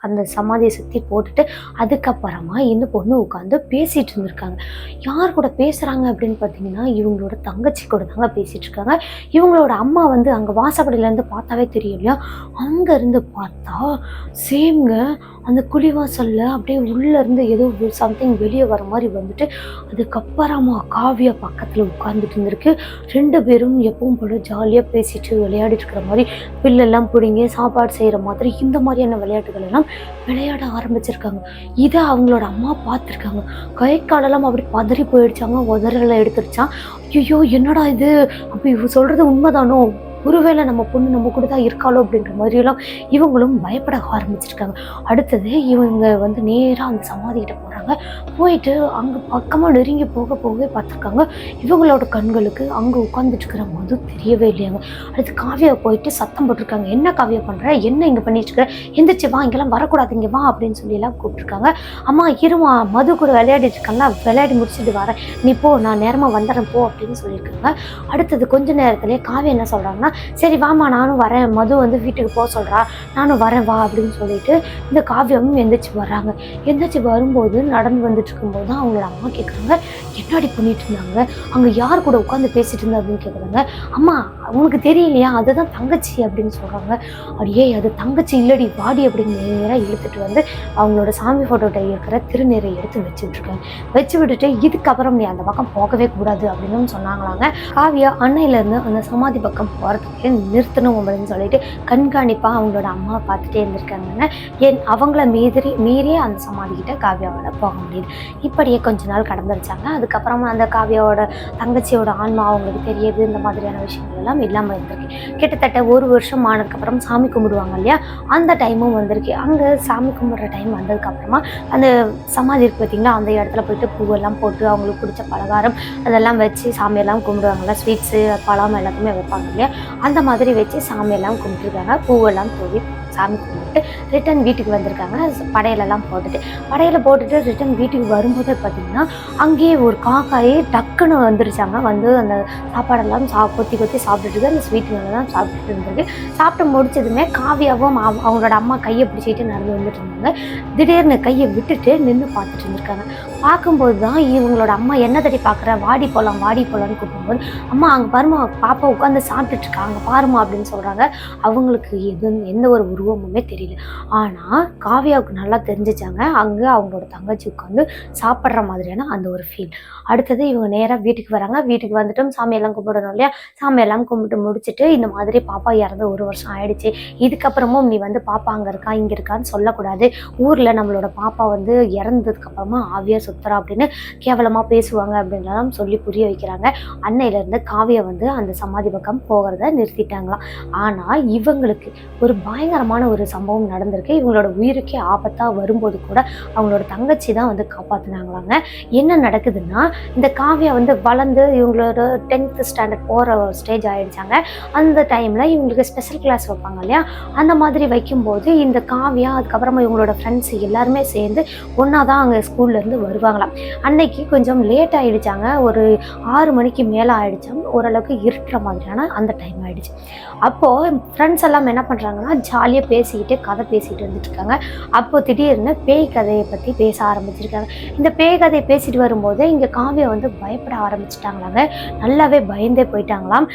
அந்த சமாதியை சுற்றி போட்டுட்டு அதுக்கப்புறமா இந்த பொண்ணு உட்காந்து பேசிகிட்டு இருந்திருக்காங்க. யார் கூட பேசுகிறாங்க அப்படின்னு பார்த்தீங்கன்னா இவங்களோட தங்கச்சி கூட தாங்க பேசிகிட்டு இருக்காங்க. இவங்களோட அம்மா வந்து அங்கே வாசப்படியிலேருந்து பார்த்தாவே தெரியும் இல்லையா அங்கேருந்து பார்த்தா சேம்ங்க அந்த குடிவாசலில் அப்படியே உள்ளேருந்து ஏதோ சம்திங் வெளியே வர மாதிரி வந்துட்டு அதுக்கப்புறமா காவியா பக்கத்தில் உட்கார்ந்துட்டு இருந்திருக்கு. ரெண்டு பேரும் எப்பவும் போல ஜாலியாக பேசிட்டு விளையாடிட்டு இருக்கிற மாதிரி பில்லெல்லாம் பிடிங்கி சாப்பாடு செய்கிற மாதிரி இந்த மாதிரியான விளையாட்டுகள் எல்லாம் விளையாட ஆரம்பிச்சிருக்காங்க. இதை அவங்களோட அம்மா பார்த்துருக்காங்க. கை காலெல்லாம் அப்படி பதறி போயிடுச்சாங்க உதறலாம் எடுத்துருச்சான். ஐயோ என்னடா இது? அப்போ இவ சொல்கிறது உண்மைதானோ? ஒருவேளை நம்ம பொண்ணு நம்ம கூட தான் இருக்காளோ அப்படின்ற மாதிரியெல்லாம் இவங்களும் பயப்பட ஆரம்பிச்சிருக்காங்க. அடுத்தது இவங்க வந்து நேராக அந்த சமாதிக்கிட்ட போகிறாங்க போயிட்டு அங்கே பக்கமாக நெருங்கி போக போகவே பார்த்துருக்காங்க. இவங்களோட கண்களுக்கு அங்கே உட்காந்துட்டு போது தெரியவே இல்லையாங்க. அடுத்து காவியா போயிட்டு சத்தம் போட்டிருக்காங்க. என்ன காவியா பண்ணுற என்ன இங்கே பண்ணிட்டு இருக்கிற எந்திரிச்சு வா இங்கெல்லாம் வரக்கூடாது இங்கே வா அப்படின்னு சொல்லி எல்லாம் அம்மா இருமா மது கூட விளையாடிட்டு இருக்காங்களா விளையாடி முடிச்சுட்டு வரேன். நீ போ நான் நேரமாக வந்துடுறேன் போ அப்படின்னு சொல்லியிருக்காங்க. அடுத்தது கொஞ்ச நேரத்துலேயே காவியா என்ன சொல்கிறாங்கன்னா சரி வாமா நானும் வரேன். மது வந்து வீட்டுக்கு போக சொல்கிறா நானும் வரேன் வா அப்படின்னு சொல்லிட்டு இந்த காவியமும் எந்திரிச்சு வர்றாங்க. எந்திரிச்சு வரும்போது நடந்து வந்துட்டு இருக்கும்போது தான் அவங்களோட அம்மா கேட்குறாங்க என்னடி பண்ணிட்டு இருந்தாங்க? அங்கே யார் கூட உட்காந்து பேசிட்டு இருந்தா? அப்படின்னு கேட்குறாங்க. அம்மா உனக்கு தெரியலையா? அதுதான் தங்கச்சி அப்படின்னு சொல்கிறாங்க அடியே அது தங்கச்சி இல்லடி வாடி அப்படின்னு நேராக இழுத்துட்டு வந்து அவங்களோட சாமி ஃபோட்டோட்ட இருக்கிற திருநீரை எடுத்து வச்சு விட்டுருக்காங்க வச்சு விட்டுட்டு இதுக்கப்புறம் நீ அந்த பக்கம் போகவே கூடாது அப்படின்னு சொன்னாங்களாங்க. காவியா அன்னையிலேருந்து அந்த சமாதி பக்கம் போகிறதுக்கு நிறுத்தணும் அப்படின்னு சொல்லிட்டு கண்காணிப்பாக அவங்களோட அம்மா பார்த்துட்டே இருந்திருக்காங்க ஏன் அவங்கள மீறி மீறியே அந்த சமாதிக்கிட்ட காவியாவோட போக முடியுது. இப்படியே கொஞ்ச நாள் கடந்துருச்சாங்க. அதுக்கப்புறமா அந்த காவியாவோட தங்கச்சியோட ஆன்மா அவங்களுக்கு தெரியுது இந்த மாதிரியான விஷயங்கள் எல்லாம் இல்லாமல் இருந்திருக்கு கிட்டத்தட்ட ஒரு வருஷம் ஆனதுக்கப்புறம் சாமி கும்பிடுவாங்க இல்லையா? அந்த டைமும் வந்திருக்கு. அங்கே சாமி கும்பிட்ற டைம் வந்ததுக்கப்புறமா அந்த சமாதி இருக்கு பார்த்தீங்கன்னா அந்த இடத்துல போயிட்டு பூவெல்லாம் போட்டு அவங்களுக்கு பிடிச்ச பலகாரம் அதெல்லாம் வச்சு சாமியெல்லாம் கும்பிடுவாங்கல்ல? ஸ்வீட்ஸு பழம் எல்லாத்தையுமே வைப்பாங்க இல்லையா? அந்த மாதிரி வச்சு சாமியெல்லாம் கும்பிட்டுருக்காங்க. பூவெல்லாம் தூவி சாமி கும்பிட்டு ரிட்டன் வீட்டுக்கு வந்திருக்காங்க. படையலெல்லாம் போட்டுட்டு படையில் போட்டுட்டு ரிட்டன் வீட்டுக்கு வரும்போது பார்த்தீங்கன்னா அங்கேயே ஒரு காக்காயே டக்குன்னு வந்துருச்சாங்க. வந்து அந்த சாப்பாடெல்லாம் சா கொத்தி கொத்தி சாப்பிட்டுட்டு அந்த ஸ்வீட் தான் சாப்பிட்டுட்டு இருந்திருக்கு. சாப்பிட்டு முடிச்சதுமே காவியாவும் அவங்களோட அம்மா கையை பிடிச்சிட்டு நடந்து வந்துட்டு இருந்தாங்க. திடீர்னு கையை விட்டுட்டு நின்று பார்த்துட்டு இருந்திருக்காங்க. பார்க்கும்போது தான் இவங்களோட அம்மா என்ன தடி பார்க்குற? வாடி போகலாம் வாடி போகலான்னு கூப்பிடும்போது அம்மா அங்கே பாருமா பாப்பா உட்காந்து சாப்பிட்டுட்டு இருக்காங்க. பாருமா அப்படின்னு சொல்கிறாங்க அவங்களுக்கு எது எந்த ஒரு உருவமுமே தெரியல. ஆனால் காவியாவுக்கு நல்லா தெரிஞ்சிச்சாங்க. அங்கே அவங்களோட தங்கச்சி உட்காந்து சாப்பிட்ற மாதிரியான அந்த ஒரு ஃபீல் அடுத்தது இவங்க நேராக வீட்டுக்கு வராங்க. வீட்டுக்கு வந்துட்டும். சாமியெல்லாம் கும்பிடணும் இல்லையா? சாமியெல்லாம் கும்பிட்டு முடிச்சுட்டு இந்த மாதிரி பாப்பா இறந்து ஒரு வருஷம் ஆயிடுச்சு. இதுக்கப்புறமும் நீ வந்து பாப்பா அங்கே இருக்கா இங்கே இருக்கான்னு சொல்லக்கூடாது. ஊரில் நம்மளோட பாப்பா வந்து இறந்ததுக்கு அப்புறமா ஆவியா சுத்துறா அப்படின்னு கேவலமாக பேசுவாங்க அப்படின்லாம் சொல்லி புரிய வைக்கிறாங்க. அன்னையிலேருந்து காவியா வந்து அந்த சமாதி பக்கம் போகிறத நிறுத்திட்டாங்களாம். ஆனால் இவங்களுக்கு ஒரு பயங்கரமான ஒரு சம்பவம் நடந்திருக்கு. இவங்களோட உயிருக்கே ஆபத்தாக வரும்போது கூட அவங்களோட தங்கச்சி தான் வந்து காப்பாற்றினாங்களாங்க என்ன நடக்குதுன்னா இந்த காவியா வந்து வளர்ந்து இவங்களோட டென்த்து ஸ்டாண்டர்ட் போகிற ஸ்டேஜ் ஆயிடுச்சாங்க. அந்த டைமில் இவங்களுக்கு ஸ்பெஷல் கிளாஸ் வைப்பாங்க இல்லையா? அந்த மாதிரி வைக்கும்போது இந்த காவியா அதுக்கப்புறமா இவங்களோட ஃப்ரெண்ட்ஸ் எல்லாருமே சேர்ந்து ஒன்றா தான் அங்கே ஸ்கூல்லேருந்து வருவாங்களாம். அன்னைக்கு கொஞ்சம் லேட் ஆகிடுச்சாங்க ஒரு ஆறு மணிக்கு மேலே ஆகிடுச்சாங்க ஓரளவுக்கு இருட்டுற மாதிரியான அந்த டைம் ஆகிடுச்சு அப்போது ஃப்ரெண்ட்ஸ் எல்லாம் என்ன பண்ணுறாங்கன்னா ஜாலியாக பேசிக்கிட்டு கதை பேசிகிட்டு வந்துட்டு இருக்காங்க அப்போ திடீர்னு பேய் கதையை பற்றி பேச ஆரம்பிச்சிருக்காங்க. இந்த பேய் கதையை பேசிட்டு வரும்போது இங்கே காவியம் வந்து பயப்பட ஆரம்பிச்சிட்டாங்களாங்க நல்லாவே பயந்தே போயிட்டாங்களாம்.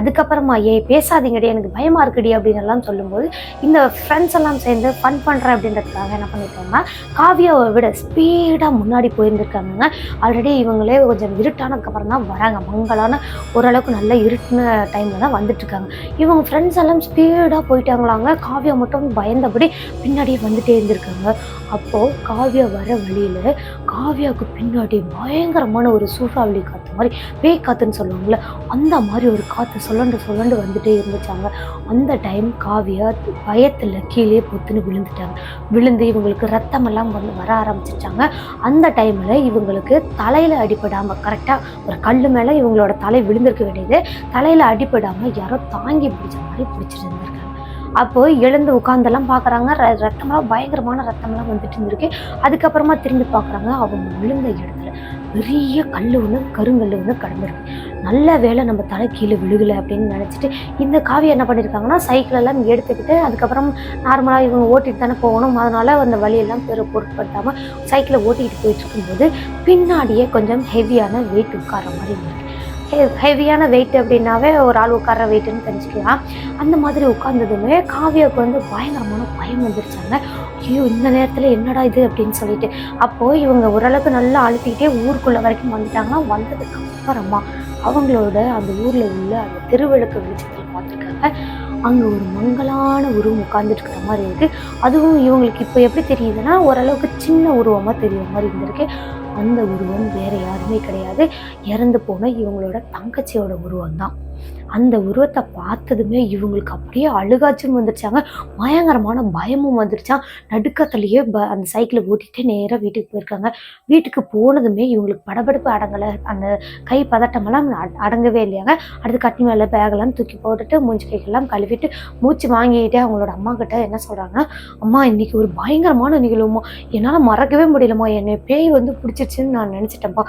அதுக்கப்புறமா ஏ பேசாதீங்கடி எனக்கு பயமாக இருக்குடி அப்படின்னு எல்லாம் சொல்லும்போது இந்த ஃப்ரெண்ட்ஸ் எல்லாம் சேர்ந்து ஃபன் பண்ணுறேன் அப்படின்றதுக்காக என்ன பண்ணிட்டாங்கன்னா காவியாவை விட ஸ்பீடாக முன்னாடி போயிருந்துருக்காங்க ஆல்ரெடி இவங்களே கொஞ்சம் இருட்டானதுக்கப்புறம் தான் வராங்க. மங்களான ஓரளவுக்கு நல்ல இருட்டின டைமில் தான் வந்துட்டு இருக்காங்க இவங்க ஃப்ரெண்ட்ஸ் எல்லாம் ஸ்பீடாக போயிட்டாங்களாங்க. காவியா காவியா மட்டும் பயந்தபடி பின்னாடியே வந்துட்டே இருந்திருக்காங்க. அப்போது காவியா வர வழியில் காவியாவுக்கு பின்னாடி பயங்கரமான ஒரு சூறாவளி காற்று மாதிரி பேய் காற்றுன்னு சொல்லுவாங்கள்ல அந்த மாதிரி ஒரு காற்று சொல்லண்டு சொல்லண்டு வந்துட்டே இருந்துச்சாங்க. அந்த டைம் காவியா பயத்தில் கீழே பொத்துன்னு விழுந்துட்டாங்க. விழுந்து இவங்களுக்கு ரத்தமெல்லாம் வந்து வர ஆரம்பிச்சிட்டாங்க அந்த டைமில் இவங்களுக்கு தலையில் அடிப்படாமல் கரெக்டாக ஒரு கல் மேலே இவங்களோட தலை விழுந்திருக்க வேண்டியது. தலையில் அடிப்படாமல் யாரோ தாங்கி பிடிச்ச மாதிரி பிடிச்சிட்டு இருந்திருக்காங்க அப்போ எழுந்து உட்காந்தெல்லாம் பார்க்குறாங்க. ரத்தமெல்லாம் பயங்கரமான ரத்தமெல்லாம் வந்துட்டு இருந்திருக்கு. அதுக்கப்புறமா திரும்பி பார்க்குறாங்க அவங்க விழுந்த இடத்துல பெரிய கல் ஒன்று கருங்கல் ஒன்று கடந்திருக்கு. நல்ல வேலை நம்ம தலை கீழே விழுகலை அப்படின்னு நினச்சிட்டு இந்த காவி என்ன பண்ணியிருக்காங்கன்னா சைக்கிள் எல்லாம் எடுத்துக்கிட்டு அதுக்கப்புறம் நார்மலாக இவங்க ஓட்டிட்டு தானே போகணும். அதனால் அந்த வழியெல்லாம் பெரு பொருட்படுத்தாமல் சைக்கிளை ஓட்டிக்கிட்டு போயிட்டு இருக்கும்போது பின்னாடியே கொஞ்சம் ஹெவியான வெயிட் உட்கார மாதிரி இருந்திருக்கு. ஹெவியான வெயிட் அப்படின்னாவே ஒரு ஆள் உட்கார வெயிட்டுன்னு தெரிஞ்சுக்கலாம். அந்த மாதிரி உட்கார்ந்ததுமே காவியாவுக்கு வந்து பயங்கரமான பயம் வந்துருச்சாங்க. ஐயோ இந்த நேரத்தில் என்னடா இது அப்படின்னு சொல்லிட்டு. அப்போது இவங்க ஓரளவுக்கு நல்லா அழுத்திக்கிட்டே ஊருக்குள்ளே வரைக்கும் வந்துட்டாங்கன்னா வந்ததுக்கு அப்புறமா அவங்களோட அந்த ஊரில் உள்ள அந்த திருவிளக்கு வெளிச்சத்தில் பார்த்துருக்காங்க. அங்கே ஒரு மங்கலான உருவம் உட்காந்துட்டு இருக்கிற மாதிரி இருக்குது அதுவும் இவங்களுக்கு இப்போ எப்படி தெரியுதுன்னா ஓரளவுக்கு சின்ன உருவமாக தெரியுற மாதிரி இருந்திருக்கு. அந்த உருவம் வேற யாருமே கிடையாது. இறந்து போன இவங்களோட தங்கச்சியோட உருவம் தான் அந்த உருவத்தை பார்த்ததுமே இவங்களுக்கு அப்படியே அழுகாச்சும் வந்துருச்சாங்க. பயங்கரமான பயமும் வந்துருச்சான் நடுக்கத்துலேயே ப அந்த சைக்கிளை ஓட்டிகிட்டே நேராக வீட்டுக்கு போயிருக்காங்க. வீட்டுக்கு போனதுமே இவங்களுக்கு படபடப்பு அடங்கலை அந்த கை பதட்டமெல்லாம் அடங்கவே இல்லையாங்க. அடுத்து கட்டி மேலே பேகெல்லாம் தூக்கி போட்டுட்டு மூஞ்சி கைகள்லாம் கழுவிட்டு மூச்சு வாங்கிட்டு அவங்களோட அம்மா கிட்ட என்ன சொல்கிறாங்கன்னா அம்மா இன்றைக்கி ஒரு பயங்கரமான நிகழ்வுமா என்னால் மறக்கவே முடியலம்மா. என்னை பேய் வந்து பிடிச்சிருச்சுன்னு நான் நினச்சிட்டேன்ப்பா.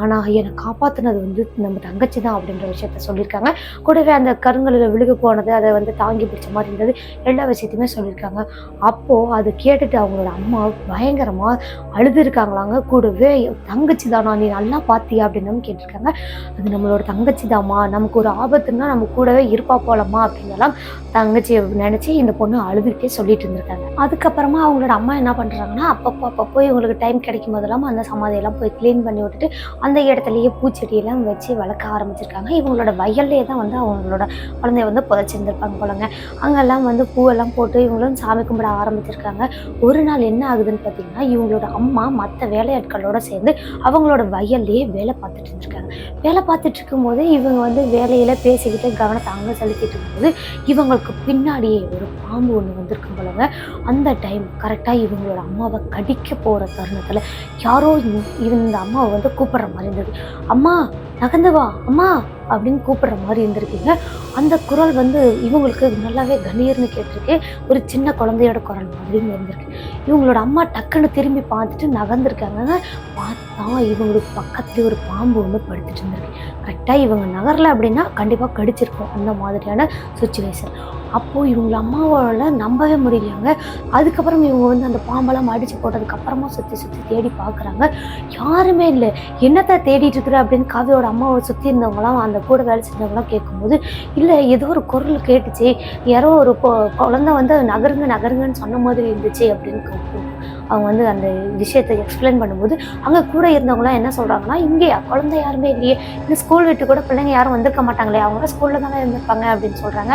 ஆனால் என்னை காப்பாற்றினது வந்து நம்ம தங்கச்சி தான் அப்படின்ற விஷயத்த சொல்லியிருக்காங்க. கூடவே அந்த கருங்கலில் விழுக போனது அதை வந்து தாங்கி பிடிச்ச மாதிரி இருந்தது. எல்லா விஷயத்தையுமே சொல்லியிருக்காங்க. அப்போது அதை கேட்டுட்டு அவங்களோட அம்மா பயங்கரமாக அழுதுருக்காங்களாங்க. கூடவே தங்கச்சி தானா நீ நல்லா பார்த்தியா அப்படின்னு கேட்டிருக்காங்க. அது நம்மளோட தங்கச்சி தாம்மா. நமக்கு ஒரு ஆபத்துன்னா நம்ம கூடவே இருப்பா போலமா அப்படின்னலாம் தங்கச்சியை நினச்சி இந்த பொண்ணு அழுதுகிட்டே சொல்லிட்டு இருந்திருக்காங்க. அதுக்கப்புறமா அவங்களோட அம்மா என்ன பண்ணுறாங்கன்னா அப்பப்போ அப்பப்போ இவங்களுக்கு டைம் கிடைக்கும் போதெல்லாம் அந்த சமாதியெல்லாம் போய் க்ளீன் பண்ணி விட்டுட்டு அந்த இடத்துலையே பூச்செடியெல்லாம் வச்சு வளர்க்க ஆரம்பிச்சிருக்காங்க. இவங்களோட வயல்லே தான் வந்து அவங்களோட குழந்தைய வந்து புதைச்சிருந்துருப்பாங்க போலங்க. அங்கெல்லாம் வந்து பூவெல்லாம் போட்டு இவங்களும் சாமி கும்பிட ஆரம்பிச்சிருக்காங்க. ஒரு நாள் என்ன ஆகுதுன்னு பார்த்தீங்கன்னா இவங்களோட அம்மா மற்ற வேலையாட்களோட சேர்ந்து அவங்களோட வயல்லையே வேலை பார்த்துட்டு இருந்திருக்காங்க. வேலை பார்த்துட்டு இருக்கும்போது இவங்க வந்து வேலையில பேசிக்கிட்டு கவனத்தை அங்கே செலுத்திட்டு இருக்கும்போது இவங்களுக்கு பின்னாடியே ஒரு பாம்பு ஒன்று வந்திருக்கும் போலங்க. அந்த டைம் கரெக்டாக இவங்களோட அம்மாவை கடிக்க போகிற தருணத்தில் யாரோ இந்த- அம்மாவை வந்து கூப்பிடுற மாதிரி இருந்தது. அம்மா நகர்ந்து வா அம்மா அப்படின்னு கூப்பிடுற மாதிரி இருந்திருக்கு. இருக்கீங்க அந்த குரல் வந்து இவங்களுக்கு நல்லாவே கணீர்னு கேட்டிருக்கு. ஒரு சின்ன குழந்தையோட குரல் மாதிரின்னு இருந்திருக்கு. இவங்களோட அம்மா டக்குன்னு திரும்பி பார்த்துட்டு நகர்ந்துருக்காங்க. பார்த்தா இவங்களுக்கு பக்கத்துலேயே ஒரு பாம்பு ஒன்று படுத்துட்டு இருந்திருக்கு. கரெக்டாக இவங்க நகரில் அப்படின்னா கண்டிப்பாக கடிச்சிருக்கும் அந்த மாதிரியான சுச்சுவேஷன் அப்போது இவங்க அம்மாவால் நம்பவே முடியலையாங்க. அதுக்கப்புறம் இவங்க வந்து அந்த பாம்பெல்லாம் அடித்து போட்டதுக்கப்புறமா சுற்றி சுற்றி தேடி பார்க்குறாங்க யாருமே இல்லை. என்னத்தை தேடிட்டு இருக்கிற அப்படின்னு காவியோட அம்மாவை சுற்றி இருந்தவங்களாம் அந்த கூட வேலை செஞ்சவங்களாம் கேட்கும்போது இல்லை ஏதோ ஒரு குரல் கேட்டுச்சு. யாரோ ஒரு கொ- குழந்தை வந்து நகருங்க நகருங்கன்னு சொன்ன மாதிரி இருந்துச்சு அப்படின்னு அவங்க வந்து அந்த விஷயத்தை எக்ஸ்பிளைன் பண்ணும்போது அங்கே கூட இருந்தவங்களாம் என்ன சொல்கிறாங்கன்னா இங்கேயா குழந்தை யாருமே இல்லையே. இந்த ஸ்கூல் விட்டு கூட பிள்ளைங்க யாரும் வந்திருக்க மாட்டாங்களே. அவங்க ஸ்கூலில் தானே இருந்திருப்பாங்க அப்படின்னு சொல்கிறாங்க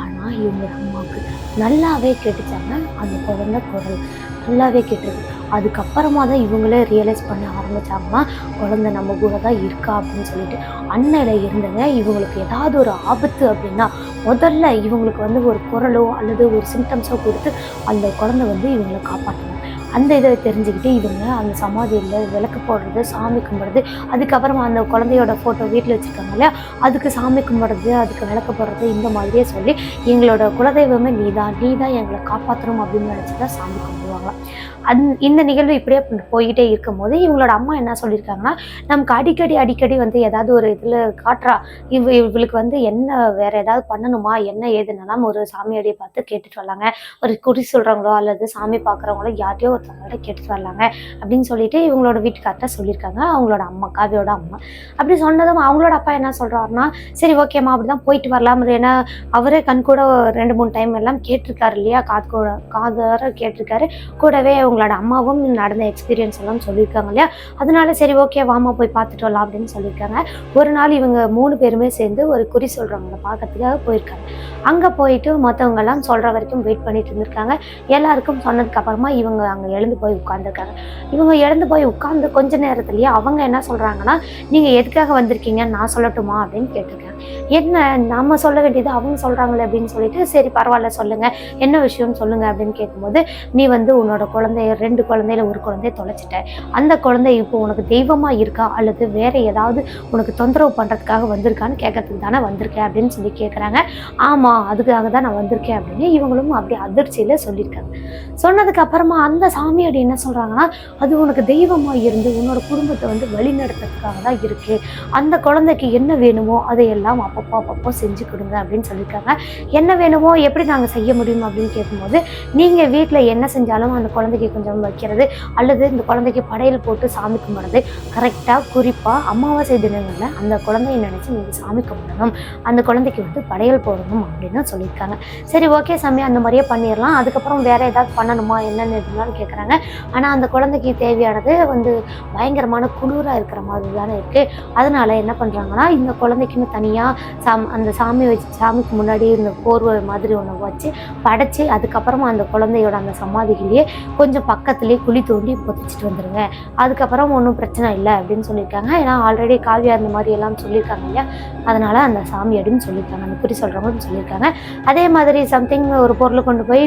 ஆனால் இவங்க அம்மாவுக்கு நல்லாவே கேட்டுச்சாங்க அந்த குழந்தை குரல். நல்லாவே கேட்டிருக்கு. அதுக்கப்புறமா தான் இவங்களே ரியலைஸ் பண்ண ஆரம்பித்தாங்கன்னா குழந்தை நம்ம கூட தான் இருக்கா அப்படின்னு சொல்லிட்டு அன்னையில் இருந்தங்க இவங்களுக்கு ஏதாவது ஒரு ஆபத்து அப்படின்னா முதல்ல இவங்களுக்கு வந்து ஒரு குரலோ அல்லது ஒரு சிம்டம்ஸோ கொடுத்து அந்த குழந்தை வந்து இவங்களை காப்பாற்றணும். அந்த இதை தெரிஞ்சுக்கிட்டு இவங்க அந்த சமாதியில் விளக்கு போடுறது சாமி கும்பிட்றது அதுக்கப்புறமா அந்த குழந்தையோட ஃபோட்டோ வீட்டில் வச்சுருக்காங்க இல்லையா? அதுக்கு சாமி கும்பிட்றது அதுக்கு விளக்கு போடுறது இந்த மாதிரியே சொல்லி எங்களோட குலதெய்வமே நீ தான் நீ தான் எங்களை காப்பாற்றணும் அப்படின்னு நினச்சி தான் சாமி கும்பிடுவாங்க. அந் இந்த நிகழ்வு இப்படியே போய்கிட்டே இருக்கும்போது இவங்களோட அம்மா என்ன சொல்லியிருக்காங்கன்னா நமக்கு அடிக்கடி அடிக்கடி வந்து ஏதாவது ஒரு இதில் காட்டுறா. இவ இவளுக்கு வந்து என்ன வேறு ஏதாவது பண்ணணுமா? என்ன ஏதுன்னெல்லாம் ஒரு சாமியடியை பார்த்து கேட்டுட்டு வராங்க. ஒரு குறி சொல்கிறவங்களோ அல்லது சாமி பார்க்குறவங்களோ யார்ட்டையோ ஒரு ஒருத்தவங்கள்ட்ட கேட்டுட்டு வரலாங்க. அப்படின்னு சொல்லிட்டு இவங்களோட வீட்டுக்கார்ட்ட சொல்லியிருக்காங்க. அவங்களோட அம்மா காவியோட அம்மா. அப்படி சொன்னதும் அவங்களோட அப்பா என்ன சொல்கிறாருன்னா சரி ஓகேம்மா அப்படி தான் போயிட்டு வரலாம். ஏன்னா அவரே கண் கூட ரெண்டு மூணு டைம் எல்லாம் கேட்டிருக்காரு இல்லையா? காது கூட காதார கேட்டிருக்காரு. கூடவே அவங்களோட அம்மாவும் நடந்த எக்ஸ்பீரியன்ஸ் எல்லாம் சொல்லியிருக்காங்க இல்லையா? அதனால சரி ஓகே வாமா போய் பார்த்துட்டு வரலாம் அப்படின்னு சொல்லியிருக்காங்க. ஒரு நாள் இவங்க மூணு பேருமே சேர்ந்து ஒரு குறி சொல்கிறவங்கள பார்க்கறதுக்காக போயிருக்காங்க. அங்கே போயிட்டு மற்றவங்கெல்லாம் சொல்கிற வரைக்கும் வெயிட் பண்ணிட்டு இருந்திருக்காங்க. எல்லாருக்கும் சொன்னதுக்கப்புறமா இவங்க அங்கே எழுந்து போய் உட்காந்துருக்காங்க இவங்க எழுந்து போய் உட்காந்து கொஞ்ச நேரத்துலயே அவங்க என்ன சொல்கிறாங்கன்னா நீங்கள் எதுக்காக வந்திருக்கீங்கன்னு நான் சொல்லட்டுமா? அப்படின்னு கேட்டிருக்காங்க. என்ன நம்ம சொல்ல வேண்டியது அவங்க சொல்கிறாங்களே அப்படின்னு சொல்லிட்டு சரி பரவாயில்ல சொல்லுங்க. என்ன விஷயம்னு சொல்லுங்க. அப்படின்னு கேட்கும்போது நீ வந்து உன்னோட குழந்தைய ரெண்டு குழந்தையில ஒரு குழந்தைய தொலைச்சிட்ட. அந்த குழந்தை இப்போ உனக்கு தெய்வமா இருக்கா? அல்லது வேற ஏதாவது உனக்கு தொந்தரவு பண்றதுக்காக வந்திருக்கான்னு கேட்கறதுக்கு தானே வந்திருக்கேன் அப்படின்னு சொல்லி கேட்குறாங்க. ஆமா அதுக்காக தான் நான் வந்திருக்கேன். அப்படின்னு இவங்களும் அப்படி அதிர்ச்சியில சொல்லியிருக்காங்க. சொன்னதுக்கு அப்புறமா அந்த சாமியாடி என்ன சொல்கிறாங்கன்னா அது உனக்கு தெய்வமாக இருந்து உன்னோட குடும்பத்தை வந்து வழிநடத்துறதுக்காக தான் இருக்குது அந்த குழந்தைக்கு என்ன வேணுமோ அதையெல்லாம் அப்பப்போ அப்பப்போ செஞ்சு கொடுங்க அப்படின்னு சொல்லியிருக்காங்க. என்ன வேணுமோ எப்படி நாங்கள் செய்ய முடியும் அப்படின்னு கேட்கும்போது நீங்கள் வீட்டில் என்ன செஞ்சாலும் அந்த குழந்தைக்கு கொஞ்சம் வைக்கிறது அல்லது இந்த குழந்தைக்கு படையல் போட்டு சாமி கும்பிடுறது கரெக்டாக குறிப்பாக அமாவாசை தினங்களில் அந்த குழந்தைய நினச்சி நீங்கள் சாமி கும்பிடணும் அந்த குழந்தைக்கு வந்து படையல் போடணும் அப்படின்னு சொல்லியிருக்காங்க. சரி ஓகே சாமி அந்த மாதிரியே பண்ணிடலாம். அதுக்கப்புறம் வேறு ஏதாவது பண்ணணுமா? என்னென்னு இருந்தாலும் பார்க்குறாங்க. ஆனால் அந்த குழந்தைக்கு தேவையானது வந்து பயங்கரமான குளிராக இருக்கிற மாதிரி தானே இருக்குது அதனால என்ன பண்ணுறாங்கன்னா இந்த குழந்தைக்குன்னு தனியாக சாம் அந்த சாமி வச்சு சாமிக்கு முன்னாடி இந்த போர்வை மாதிரி ஒன்று வச்சு படைச்சி அதுக்கப்புறமா அந்த குழந்தையோட அந்த சமாதிகளையே கொஞ்சம் பக்கத்துலேயே குழி தோண்டி புதைச்சிட்டு வந்துடுங்க அதுக்கப்புறம் ஒன்றும் பிரச்சனை இல்லை அப்படின்னு சொல்லியிருக்காங்க. ஏன்னா ஆல்ரெடி காவியா அந்த மாதிரி எல்லாம் சொல்லியிருக்காங்க இல்லையா? அதனால அந்த சாமி அப்படின்னு சொல்லியிருக்காங்க. அந்த குறி சொல்கிறவங்கன்னு சொல்லியிருக்காங்க. அதே மாதிரி சம்திங் ஒரு பொருளை கொண்டு போய்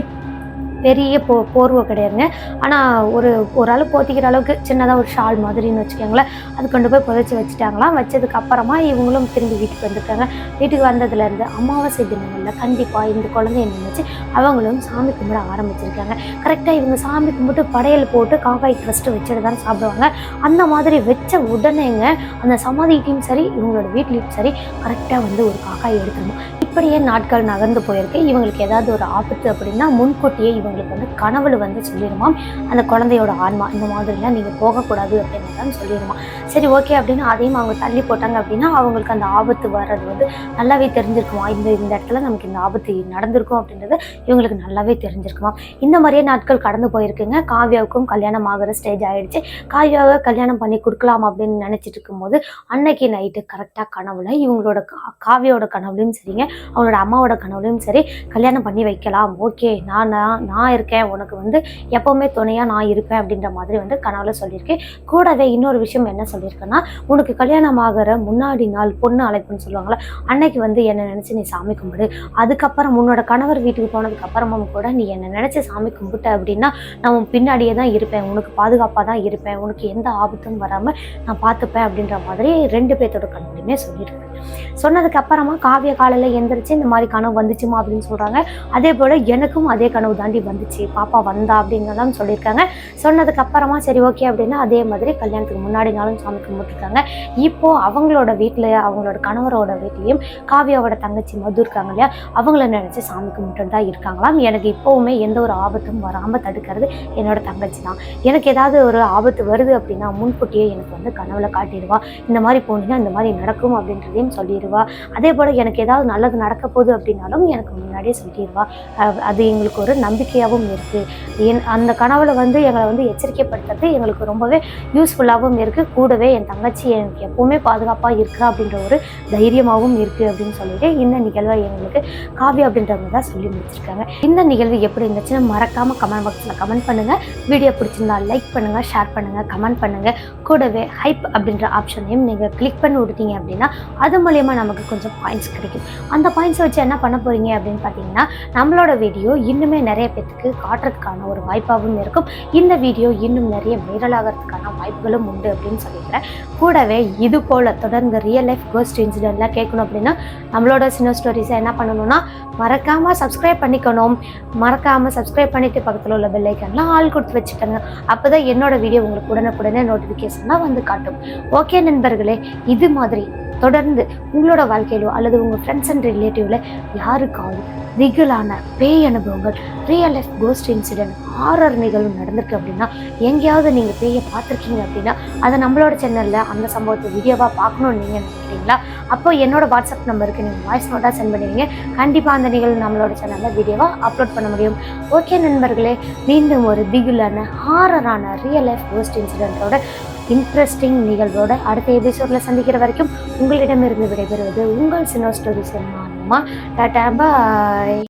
பெரிய போ போர்வை கிடையாதுங்க. ஆனால் ஒரு ஒரு அளவு போத்திக்கிற அளவுக்கு சின்னதாக ஒரு ஷால் மாதிரின்னு வச்சுக்கோங்களேன். அது கொண்டு போய் புதைச்சி வச்சுட்டாங்களாம். வச்சதுக்கப்புறமா இவங்களும் திரும்பி வீட்டுக்கு வந்திருக்காங்க வீட்டுக்கு வந்ததுலேருந்து அமாவாசை தினங்களில் கண்டிப்பாக இந்த குழந்தைய நினைச்சு அவங்களும் சாமி கும்பிட ஆரம்பிச்சிருக்காங்க. கரெக்டாக இவங்க சாமி கும்பிட்டு படையல் போட்டு காக்காய் ட்ரஸ்ட்டு வச்சுட்டு தான் சாப்பிடுவாங்க. அந்த மாதிரி வச்ச உடனேங்க அந்த சமாதிக்கும் சரி இவங்களோட வீட்லேயும் சரி கரெக்டாக வந்து ஒரு காக்காய் எடுத்துருமா அப்படியே நாட்கள் நகர்ந்து போயிருக்கு. இவங்களுக்கு ஏதாவது ஒரு ஆபத்து அப்படின்னா முன்கூட்டியே இவங்களுக்கு வந்து கனவுல வந்து சொல்லிடுமா? அந்த குழந்தையோட ஆன்மா இந்த மாதிரிலாம் நீங்கள் போகக்கூடாது அப்படின்னு தான் சொல்லிடுமா? சரி ஓகே அப்படின்னு அதையும் அவங்க தள்ளி போட்டாங்க அப்படின்னா அவங்களுக்கு அந்த ஆபத்து வர்றது வந்து நல்லாவே தெரிஞ்சிருக்குமா? இந்த இந்த இடத்துல நமக்கு இந்த ஆபத்து நடந்திருக்கும் அப்படின்றது இவங்களுக்கு நல்லாவே தெரிஞ்சிருக்குமா? இந்த மாதிரியே நாட்கள் கடந்து போயிருக்குங்க. காவ்யாவுக்கும் கல்யாணம் ஆகிற ஸ்டேஜ் ஆயிடுச்சு. காவ்யாவை கல்யாணம் பண்ணி கொடுக்கலாம் அப்படின்னு நினச்சிட்டு இருக்கும்போது அன்னைக்கு நைட்டு கரெக்டாக கனவுல இவங்களோட கா- கனவுலையும் சரிங்க. அவனோட அம்மாவோட கனவுலையும் சரி கல்யாணம் பண்ணி வைக்கலாம். ஓகே நான் நான் நான் இருக்கேன். உனக்கு வந்து எப்போவுமே துணையாக நான் இருப்பேன் அப்படின்ற மாதிரி வந்து கனவுல சொல்லியிருக்கேன் கூடவே இன்னொரு விஷயம் என்ன சொல்லியிருக்கேன்னா உனக்கு கல்யாணம் ஆகிற முன்னாடி நாள் பொண்ணு அழைப்புன்னு சொல்லுவாங்களே அன்னைக்கு வந்து என்னை நினச்சி நீ சாமி கும்பிடு. அதுக்கப்புறம் உன்னோட கணவர் வீட்டுக்கு போனதுக்கு அப்புறமும் கூட நீ என்னை நினச்சி சாமி கும்பிட்ட அப்படின்னா நான் உன் பின்னாடியே தான் இருப்பேன். உனக்கு பாதுகாப்பாக தான் இருப்பேன். உனக்கு எந்த ஆபத்தும் வராமல் நான் பார்த்துப்பேன் அப்படின்ற மாதிரி ரெண்டு பேர்த்தோட கண்ணுலையுமே சொல்லியிருக்கேன் சொன்னதுக்கு அப்புறமா காவிய காலையில் எந்திரிச்சு இந்த மாதிரி கனவு வந்துச்சுமா அப்படின்னு சொல்கிறாங்க அதே போல் எனக்கும் அதே கனவு தாண்டி வந்துச்சு. பாப்பா வந்தா அப்படிங்கலாம் சொல்லியிருக்காங்க. சொன்னதுக்கு அப்புறமா சரி ஓகே அப்படின்னா அதே மாதிரி கல்யாணத்துக்கு முன்னாடி நாளும் சாமி கும்பிட்டுருக்காங்க. இப்போது அவங்களோட வீட்டில் அவங்களோட கணவரோட வீட்லேயும் காவியாவோட தங்கச்சி மது இருக்காங்க இல்லையா? அவங்கள நினச்சி சாமி கும்பிட்டு தான் இருக்காங்களாம். எனக்கு இப்போவுமே எந்த ஒரு ஆபத்தும் வராமல் தடுக்கிறது என்னோட தங்கச்சி தான். எனக்கு ஏதாவது ஒரு ஆபத்து வருது அப்படின்னா முன்கூட்டியே எனக்கு வந்து கனவுல காட்டிடுவா. இந்த மாதிரி போனீங்கன்னா இந்த மாதிரி நடக்கும் அப்படின்றதையும் சொல்லிடுவா. அதே போல் எனக்கு ஏதாவது நல்லது நடக்க போகுது அப்படின்னாலும் எனக்கு முன்னாடியே சொல்லிடுவா. அது எங்களுக்கு ஒரு நம்பிக்கையாகவும் இருக்குது என் அந்த கனவுல வந்து எங்களை வந்து எச்சரிக்கைப்படுத்துறது எங்களுக்கு ரொம்பவே யூஸ்ஃபுல்லாகவும் இருக்குது கூடவே என் தங்கச்சி எனக்கு எப்போவுமே பாதுகாப்பாக இருக்கிறா அப்படின்ற ஒரு தைரியமாகவும் இருக்குது அப்படின்னு சொல்லிட்டு இந்த நிகழ்வை எங்களுக்கு காவியா அப்படின்றவங்க தான் சொல்லி முடிச்சிருக்காங்க. இந்த நிகழ்வு எப்படி இருந்துச்சுன்னு மறக்காமல் கமெண்ட் பாக்ஸில் கமெண்ட் பண்ணுங்கள் வீடியோ பிடிச்சிருந்தா லைக் பண்ணுங்கள் ஷேர் பண்ணுங்கள் கமெண்ட் பண்ணுங்கள் கூடவே ஹைப் அப்படின்ற ஆப்ஷனையும் நீங்கள் கிளிக் பண்ணி விட்டீங்க அப்படின்னா அது அது மூலயமா நமக்கு கொஞ்சம் பாயிண்ட்ஸ் கிடைக்கும். அந்த பாயிண்ட்ஸை வச்சு என்ன பண்ண போகிறீங்க அப்படின்னு பார்த்தீங்கன்னா நம்மளோட வீடியோ இன்னுமே நிறைய பேத்துக்கு காட்டுறதுக்கான ஒரு வாய்ப்பாகவும் இருக்கும். இந்த வீடியோ இன்னும் நிறைய வைரலாகிறதுக்கான வாய்ப்புகளும் உண்டு அப்படின்னு சொல்லிக்கிறேன். கூடவே இது போல் தொடர்ந்து ரியல் லைஃப் கோஸ்ட் இன்சிடென்ட்லாம் கேட்கணும் அப்படின்னா நம்மளோட சின்ன ஸ்டோரிஸை என்ன பண்ணணும்னா மறக்காமல் சப்ஸ்கிரைப் பண்ணிக்கணும். மறக்காமல் சப்ஸ்கிரைப் பண்ணிட்டு பக்கத்தில் உள்ள பெல்லைக்கன்லாம் ஆள் கொடுத்து வச்சுக்கோங்க. அப்போ தான் என்னோட வீடியோ உங்களுக்கு உடனுக்குடனே நோட்டிஃபிகேஷன்லாம் வந்து காட்டும். ஓகே நண்பர்களே இது மாதிரி தொடர்ந்து உங்களோட வாழ்க்கையிலோ அல்லது உங்கள் ஃப்ரெண்ட்ஸ் அண்ட் ரிலேட்டிவ்ல யாருக்காவது திகிலான பேய் அனுபவங்கள் real life ghost incident horror நிகழ்வு நடந்திருக்கு அப்படின்னா எங்கேயாவது நீங்கள் பேயை பார்த்துருக்கீங்க அப்படின்னா அதை நம்மளோட சேனலில் அந்த சம்பவத்தை வீடியோவாக பார்க்கணும்னு நீங்கள் நினைக்கிறீங்களா? அப்போ என்னோட வாட்ஸ்அப் நம்பருக்கு நீங்கள் வாய்ஸ் நோட்டாக சென்ட் பண்ணுவீங்க. கண்டிப்பாக அந்த நிகழ்வு நம்மளோட சேனலில் வீடியோவாக அப்லோட் பண்ண முடியும். ஓகே நண்பர்களே மீண்டும் ஒரு திகிலான ஹாரரான ரியல் லைஃப் கோஸ்ட் இன்சிடென்ட்டோட இன்ட்ரெஸ்டிங் நிகழ்வோட அடுத்த எபிசோடில் சந்திக்கிற வரைக்கும் உங்களிடமிருந்து விடைபெறுவது உங்கள் சினோ ஸ்டோரிஸ் மாலுமா. டாட்டா பாய்